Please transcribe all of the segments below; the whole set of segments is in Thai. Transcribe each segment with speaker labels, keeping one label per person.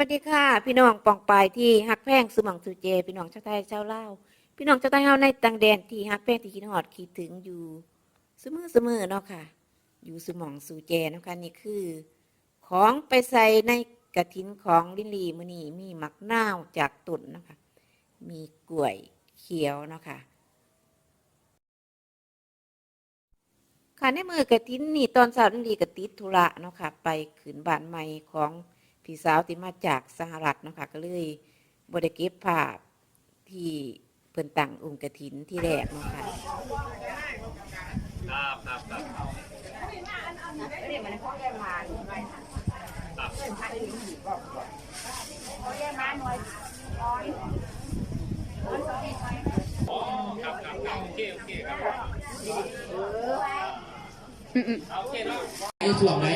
Speaker 1: วัสดีค่ะ พี่น้องปองปายที่ฮักแพงสมองสุเจ พี่น้องชาวไทยชาวลาวพี่น้องชาวไทยเฮาในต่างแดนที่ฮักแพงที่คิดฮอดคิดถึงอยู่เสมอเสมอเนาะค่ะ อยู่สมองสุเจเนาะค่ะนี่คือ ของไปใส่ในกระถินของลินลีมือนีมีหมักนาวจากตุ่นเนาะคะมีกล้วยเขียวเนาะค่ะค่ะในมือกระถินนี่ตอนสาวลินลีกระติดธุระเนาะค่ะ ไปขืนบ้านใหม่ของ พี่สาวที่มาจากสหรัฐเนาะค่ะก็เลยบริเก็บภาพที่เพิ่นตั้งองค์กระถินที่แรกเนาะค่ะ
Speaker 2: ครับครับครับครับครับครับโอเคโอเคครับ โอเคเนาะ
Speaker 3: ในช่วงไหน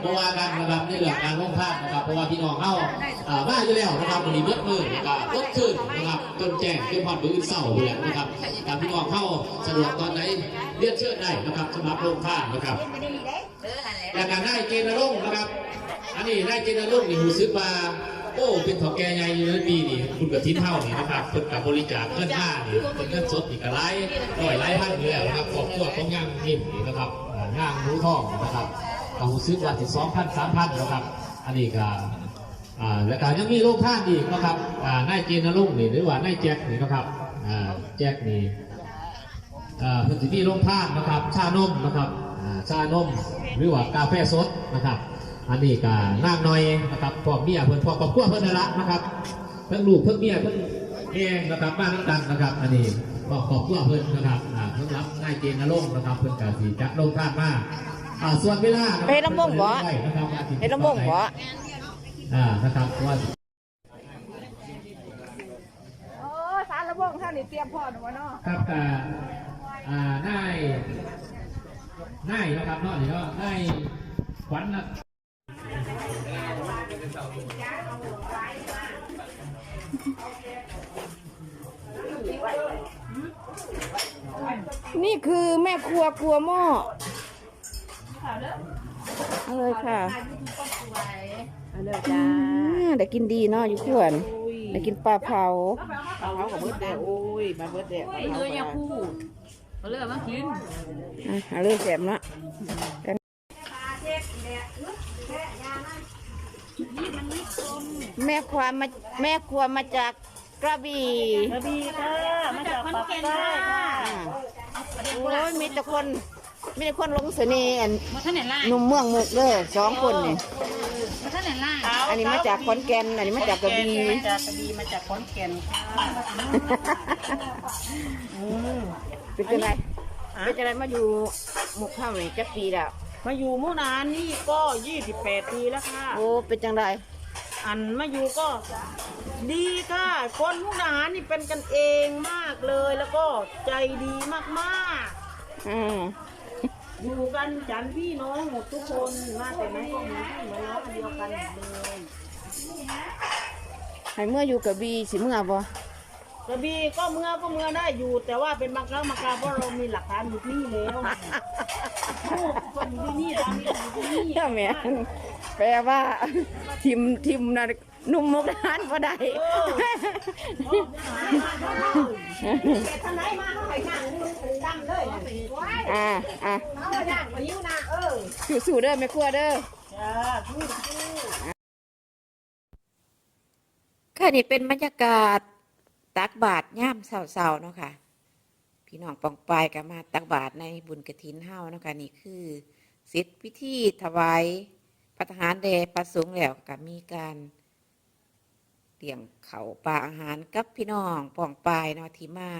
Speaker 3: เพราะว่าการระดับในเรื่องการลงภาพนะครับ เพราะว่าพี่น้องเข้าอ่ามาอยู่แล้วนะครับวันนี้เบิดมือนะครับต้นขึ้นนะครับจนแจ้งจนพอดมือเศร้าเลยนะครับตามพี่น้องเข้าสะดวกตอนไหนเรียนเชิญได้นะครับสำหรับลงภาพนะครับและการได้เกณฑ์นรงนะครับ อันนี้ได้เกณฑ์นรงนี่รู้สึกว่าโอ้เป็นถอแก่ใหญ่อยู่ในปีนี่คุณกับทิ้นเท่านี่นะครับเพิ่นกับบริจาคเงินห้านี่เป็นเงินสดอีกกระไรร้อยไรพันอยู่แล้วนะครับขอบคุณของงานทีมนี่นะครับ อ่างานรู้ทองนะครับก็รู้สึกว่าถึงสองพันสามพันนะครับ อันนี้ก็อ่าแล้วก็ยังมีโรงท่านอีกนะครับอ่านายเจนนรงค์นี่หรือว่านายแจ็คนี่นะครับอ่าแจ็คนี่อ่าเพิ่นสิมีโรงทานนะครับ ชานมนะครับอ่าชานมหรือว่ากาแฟสดนะครับอันนี้ก็น้ำน้อยนะครับพ่อเมียเพิ่นพ่อครอบครัวเพิ่นนั่นละนะครับเพิ่งลูกเพิ่งเมียเพิ่งแม่งนะครับบ้านน้ำกันนะครับ อันนี้ พ่อครอบครัวเพิ่นนะครับอ่าเพิ่งรับนายเจนนรงค์นะครับเพิ่นกาสีจะลงทานมาอ่าส่วนเวลานะครับ
Speaker 1: ไปลำวงบ่
Speaker 3: ได้นะครับว่าสิ
Speaker 1: เฮ็ดลำวงบ่
Speaker 3: อ่านะครับว่า
Speaker 4: โอ้สารระวงท่านนี่เตรียมพร้อมหนูวะเนาะ
Speaker 3: ครับแต่อ่านายนายนะครับเนาะนี่ก็นายขวัญนะ
Speaker 1: นี่คือแม่ครัวครัวหม้อเอาเลยค่ะเอาเลยจ้าได้กินดีเนาะอยู่ขวนได้กินปลาเผา
Speaker 4: เอาเขากับเบิร์ดเดย์โอ้ยมาเบิร์ดเดย์
Speaker 5: เนื้อยาคูเขาเลือกมากิน
Speaker 1: อะเอาเลยแสบเนาะแม่ครัวมาแม่ครัวมาจากกระบี่
Speaker 4: กระบี่ค่ะมาจากปักใต้ค่ะ
Speaker 1: โอ้ยมีแต่คนมีแต่คนหลงเสน่ห์อัน
Speaker 5: มาท่านไหนล่ะ
Speaker 1: หนุ่มเมืองมุกเด้อสองคนนี่
Speaker 5: มาท่านไหนล่ะ
Speaker 1: อันนี้มาจากขอนแก่นอันนี้มาจากกระบี่
Speaker 4: มาจากกระบี่มาจากขอนแก่นค่ะอืม
Speaker 1: เป็นจังไรเป็นจังไรมาอยู่หมุกข้าวนี่จักปีแล้ว
Speaker 4: มาอยู่มุกนานนี่ก็ 28 ปีแล้วค่ะ
Speaker 1: โอ้เป็นจังไร
Speaker 4: อันมาอยู่ก็ดีค่ะ คนมุกดาหารนี่เป็นกันเองมากเลย แล้วก็ใจดีมาก
Speaker 1: อืม
Speaker 4: ๆ อยู่กันฉันพี่น้องหมดทุกคนมาแต่ไหนก็เหมือนพี่เหมือนน้องอันเดียวกันหมดเลย
Speaker 1: ให้เมื่ออยู่กระบี่สิเมื่อบ่
Speaker 4: กระบี่ก็เมื่อก็เมื่อได้อยู่ แต่ว่าเป็นบางครั้งบางคราวเพราะเรามีหลักฐานอยู่ที่นี่แล้วลูกคนอยู่ที่นี่ตามนี้อยู่ที่นี่
Speaker 1: เจ้าแม่น แปลว่า ทิมทิมนะหนุ่มมุกดาหารบ่ได้
Speaker 4: ทนายมาเขาให้นั่งดังเลยว้าย
Speaker 1: อ่าอ่า
Speaker 4: เขาให้นั่งมายิ้วนะเออ
Speaker 1: สู้ๆเด้อแม่ครัวเด้อ
Speaker 4: จ้าพูดพูด
Speaker 1: ค่ะนี่เป็นบรรยากาศตักบาตรย่ามเศร้าๆเนาะค่ะ พี่น้องปองปายก็มาตักบาตรในบุญกระถินเฮาเนาะค่ะนี่คือเสร็จพิธีถวาย พระทหารแดประสงค์แล้วก็มีการเลี้ยงเขาปลาอาหารกับพี่น้องปองปลายเนาะที่มา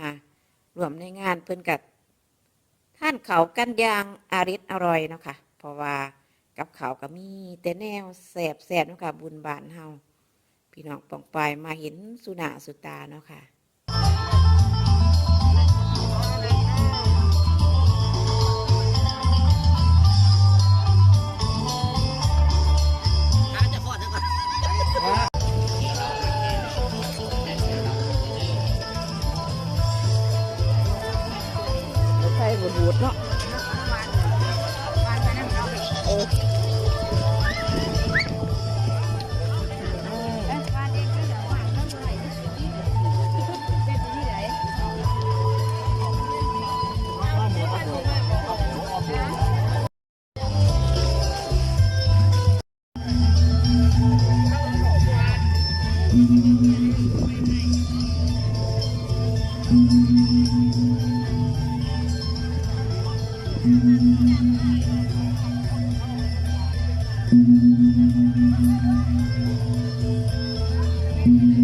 Speaker 1: รวมในงานเพิ่อนกับท่านเขากันยางอาริสอร่อยเนาะค่ะเพราะว่ากับเขาก็มีแต่แนวแสบแสบเนาะค่ะบุญบานเฮาพี่น้องปองปลายมาเห็นสุนาสุตาเนาะค่ะ
Speaker 2: โอ้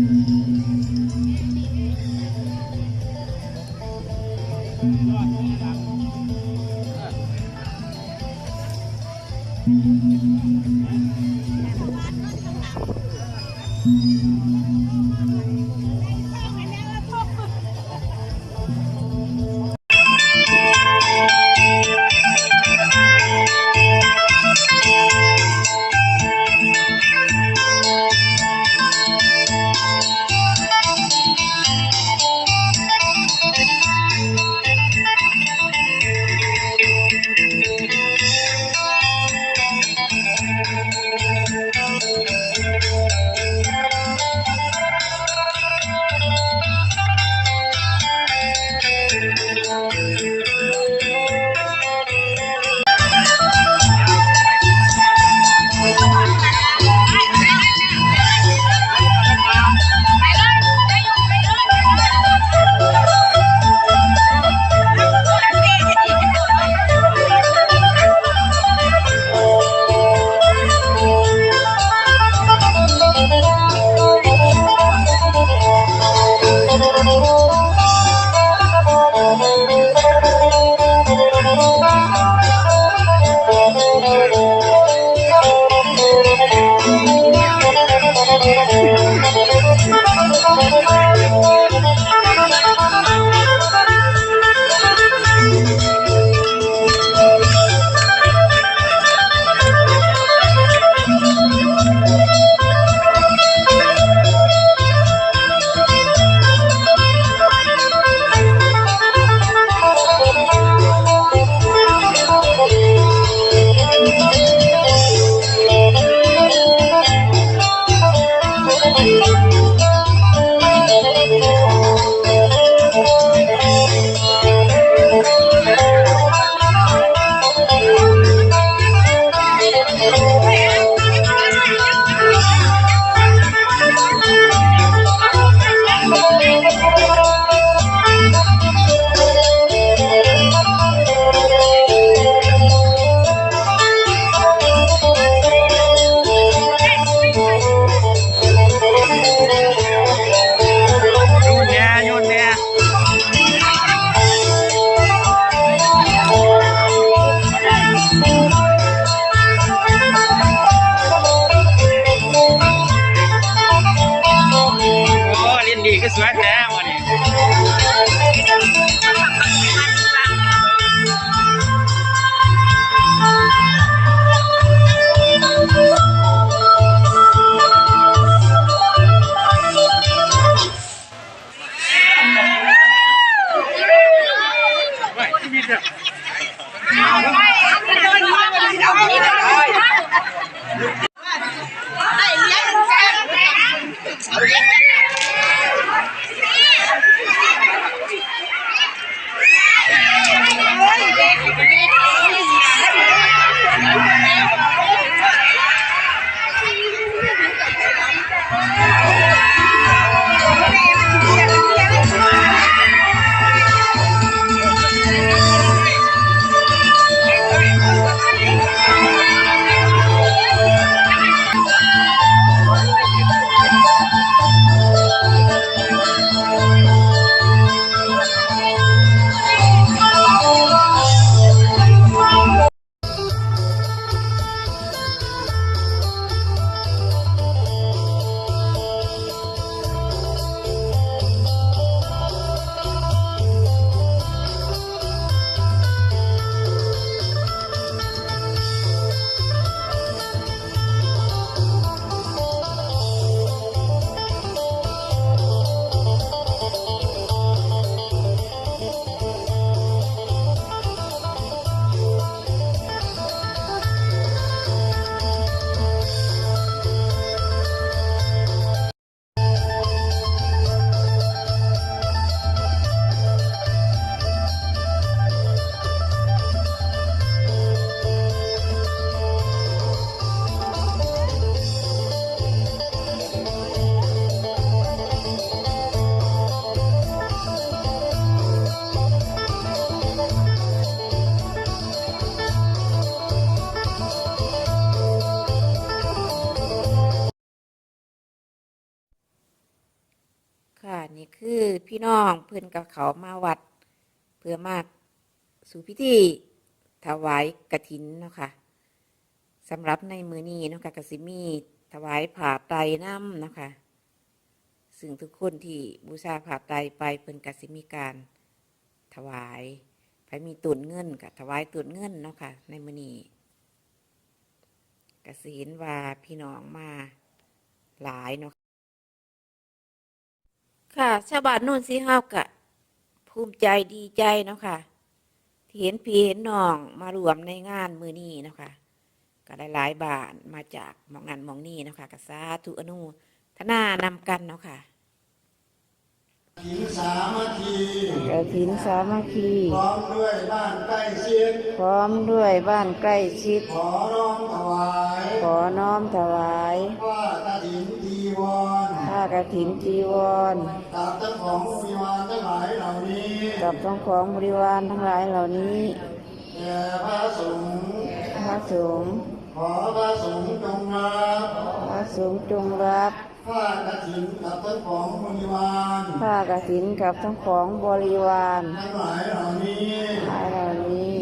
Speaker 2: ค่ะนี่
Speaker 3: คื
Speaker 1: อพี่น้องเพื่อนกับเขามาวัด เพื่อมากสู่พิธีถวายกระถินเนาะค่ะสำหรับในมือนี้เนาะค่ะกสิมีถวายผ่าไตรน้ำเนาะค่ะซึ่งทุกคนที่บูชาผ่าไตรไปเพิ่อนกสิมีการถวายไปมีตุนเงินกับถวายตุนเงินเนาะค่ะในมือนี้กสิเห็นว่าพี่น้องมาหลายเนาะ ค่ะชาวบ้านโน่นสิเฮากะ ภูมิใจดีใจเนาะค่ะที่เห็นพี่เห็นน้องมารวมในงานมือนี้เนาะค่ะก็หลายๆบ้านมาจากหมองนั้นหมองนี้เนาะค่ะกสาธุอนุทนานำกันเนาะค่ะ
Speaker 6: หินสามัคคี
Speaker 1: กระถินสามัคคี
Speaker 6: พร้อมด้วยบ้านใกล้ชิด
Speaker 1: พร้อมด้วยบ้านใกล้ชิด
Speaker 6: ขอร้องถวาย
Speaker 1: ขอน้อมถวาย
Speaker 6: ว่ากฐินจีวร
Speaker 1: ผ้ากระถินจีวร
Speaker 6: กับเจ้าของวิวารทั้งหลายเหล่านี้
Speaker 1: กับทั้งของบริวารทั้งหลายเหล่านี้
Speaker 6: แด่พระสงฆ์
Speaker 1: พระสงฆ์
Speaker 6: ขอพระสงฆ์จงรับ
Speaker 1: พระสงฆ์จงรับ
Speaker 6: ผ้ากฐินกับเจ้าของบริวาร
Speaker 1: ผ้ากฐินกับทั้งของบริวาร
Speaker 6: ทั้งหลายเหล่านี้
Speaker 1: หลายเหล่านี้
Speaker 6: ข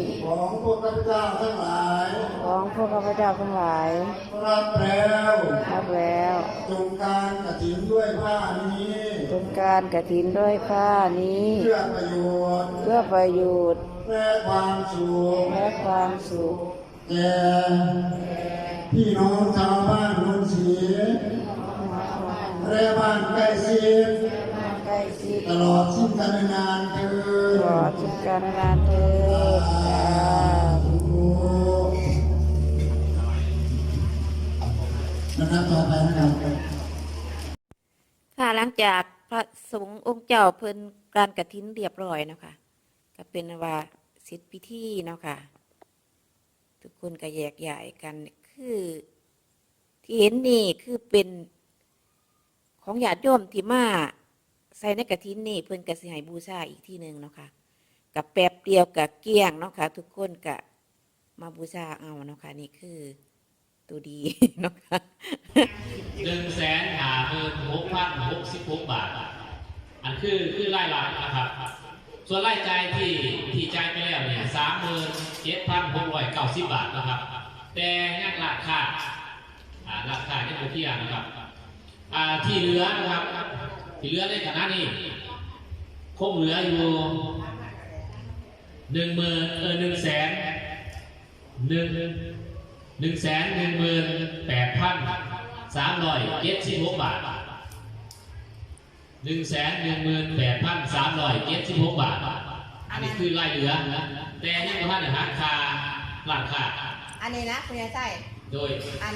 Speaker 6: อง พวกข้าพเจ้าทั้งหลาย
Speaker 1: ของพวกข้าพเจ้าทั้งหลาย
Speaker 6: รับแล้ว
Speaker 1: รับแล้ว
Speaker 6: จงการกฐินด้วยผ้านี้
Speaker 1: จงการกฐินด้วยผ้านี้
Speaker 6: เพื่อประโยชน์
Speaker 1: เพื่อประโยชน์
Speaker 6: และความสุข
Speaker 1: และความสุข
Speaker 6: แก่พี่น้องชาวบ้านโนนศรีและบ้านใกล้ชิด
Speaker 1: ใกล้ชิด
Speaker 6: ตลอดสิ้นกาลนานเถิ
Speaker 1: ตลอด
Speaker 6: ด
Speaker 1: ทุกกาลนานเถิด
Speaker 6: นะครับต่อไปนะครับ
Speaker 1: ค่ะหลังจากพระสงฆ์องค์เจ้าเพิ่นการกฐินเรียบร้อยนะคะก็เป็นว่าเสร็จพิธีเนาะค่ะทุกคนก็แยกย้ายกันคือที่เห็นนี่คือเป็นของญาติโยมที่มาใส่ในกระถินนี่เพิ่นก็สิให้บูชาอีกที่หนึ่งเนาะค่ะกับแป๊บเดียวกับเกี้ยงเนาะค่ะทุกคนก็มาบูชาเอาเนาะค่ะนี่คือ ตัวดีนะคะ
Speaker 3: หนึ่งแสนหาหมื่นหกพันหกสิบหกบาท อันคือคือรายรับนะครับ ส่วนรายจ่ายที่ที่ใจไปแล้วเนี่ยสามหมื่นเจ็ดพันหกร้อยเก้าสิบบาทนะครับ แต่ยังราคาอ่าราคาที่เป็นที่ยงนะครับที่เหลือนะครับที่เหลือในขณะนี้คงเหลืออยู่หนึ่งหมื่นเออหนึ่งแสนหนึ่ง หนึ่งแสนหนึ่งหมื่นแปดพันสามร้อยเจ็ดสิบหกบาทหนึ่งแสนหนึ่งหมื่นแปดพันสามร้อยเจ็ดสิบหกบาท อันนี้คือรายเหลือนะแต่ยังไม่ทันหักค่าร้านค้า
Speaker 7: อันนี้นะคุณยายไส้
Speaker 3: โดย
Speaker 7: อัน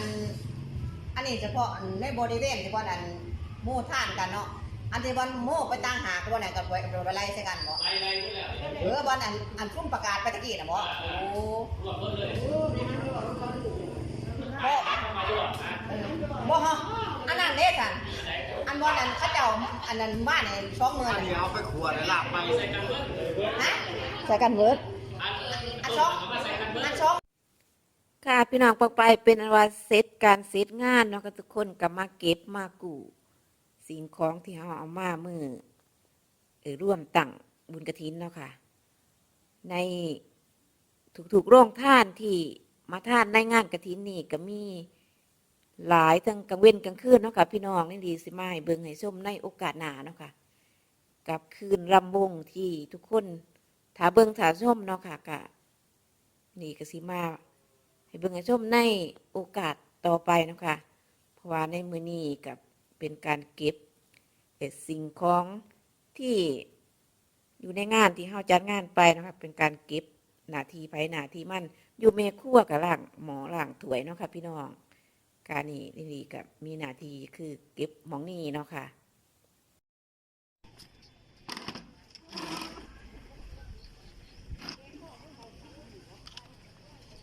Speaker 7: อันนี้เฉพาะในบริเวณเฉพาะอันหมู่ท่านกันเนาะอันที่บอลหมู่ไปตั้งหากบอลไหนกับไปไปไล่ใส่กันบ่
Speaker 3: ไล่ไล่ก็แล้ว
Speaker 7: เออบอลอันอันซุ่มประกาศไปตะกี้นะบ่โอ้
Speaker 3: รวมหมดเลย
Speaker 7: บ่ บ่ฮะอันนั้นเด้สันอันบอลอันเขาเจ้าอันนั้นบ้านเนี่ยสองหมื่น
Speaker 6: อันนี้เอาไปขวดแล้วลาบไป
Speaker 7: ฮะ
Speaker 1: ใส่กันเวิร์ด
Speaker 7: อันสองอันสอง
Speaker 1: ค่ะพี่น้องปอกไปเป็นอันว่าเซตการเซตงานเนาะก็ทุกคนก็มาเก็บมากู่สิ่งของที่เราเอามามือเออร่วมตั้งบุญกระถินเนาะค่ะ ในถูกๆโรงท่านที่มาท่านในงานกระถินนี่ก็มี หลายทั้งกลางเว้นกลางคืนเนาะค่ะพี่น้องนี่ดีสิมาให้เบิ่งให้ชมในโอกาสหนาเนาะค่ะกับคืนรำวงที่ทุกคนถาเบิ่งถาชมเนาะค่ะกะนี่ก็สิมาให้เบิ่งให้ชมในโอกาสต่อไปเนาะค่ะเพราะว่าในมือนี้กับเป็นการเก็บสิ่งของที่อยู่ในงานที่เฮาจัดงานไปเนาะคะเป็นการเก็บหนาทีไปหนาทีมันอยู่เมครัวกับล่างหมอล่างถวยเนาะค่ะพี่น้อง การนี้นี่กับมีหน้าที่คือเก็บหมองนี่เนาะค่ะ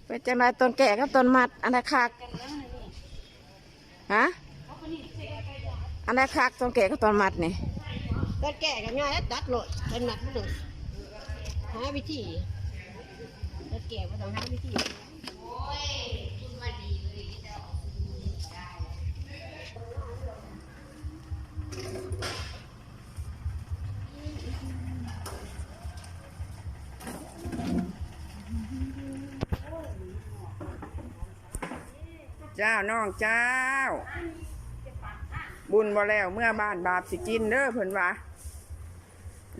Speaker 1: เป็นจังไรต้นแก่กับต้นมัด อันไหนคักฮะอันไหนคักต้นแก่กับต้นมัดนี่
Speaker 7: ก็แก่กันง่ายแล้วตัดโหลดเป็นหนักหนึ่งหาวิธีก็แก่ก็ต้องหาวิธี
Speaker 8: เจ้าน้องเจ้า บุญบ่แล้วเมื่อบ้านบาปสิกินเด้อเพิ่นว่า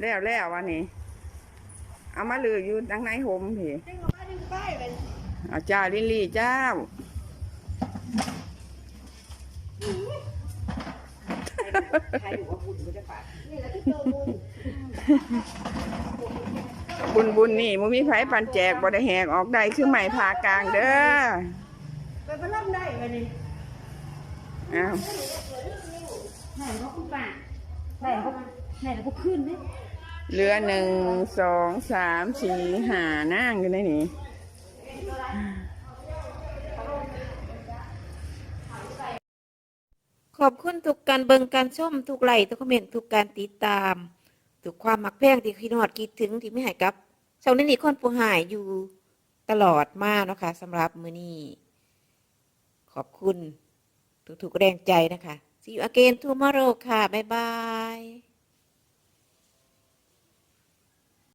Speaker 8: แล้วแล้ววันนี้ เอามาลืออยู่ดังในหมพี่เอาเจ้าลิลลี่เจ้าบุญบุญนี่มุมีไผ่ปันแจกบ่ได้แหกออกได้คือไหม่พากลางเด้อ
Speaker 4: ไปไปรับได้ไปนี่
Speaker 8: อ้าว
Speaker 5: ไหนก็คุณป้าไหนก็ไหนก็ขึ้นไหม
Speaker 8: เหลือหนึ่งสองสามสี่ห้านั่งอยู่ในนี้
Speaker 1: ขอบคุณทุกการเบิงการชมทุกไลค์ทุกคอมเมนต์ทุกการติดตาม ทุกความมักแพงที่คิดฮอดคิดถึงที่ไม่หายกับชาวนี้นี่คนผู้หายอยู่ตลอดมาเนาะคะสำหรับมือนี้ ขอบคุณทุกๆแรงใจนะคะ See you again tomorrow ค่ะ บ๊ายบาย